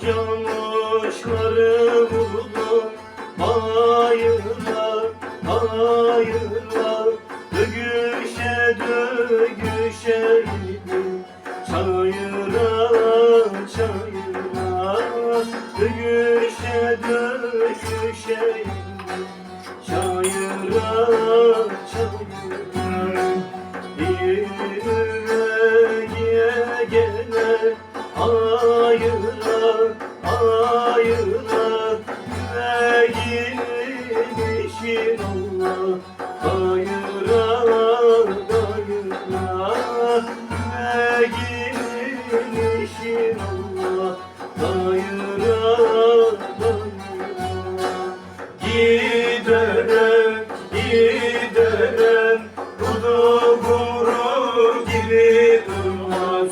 camışları vurdum Hayırla, hayırla Dögüşe, dögüşe gittim Çayıra, çayıra. Dögüşe, dögüşe gittim Çayıra, çayıra. Yüreğe gele. Ayıra İşin Allah Ayıra ayıra Giderim, giderim Kudu kuru gibi durmaz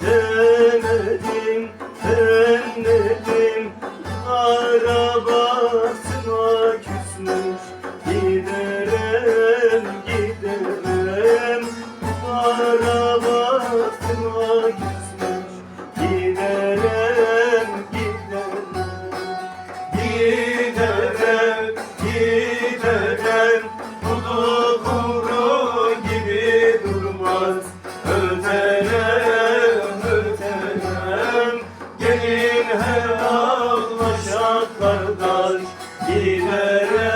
Yeah. Giderim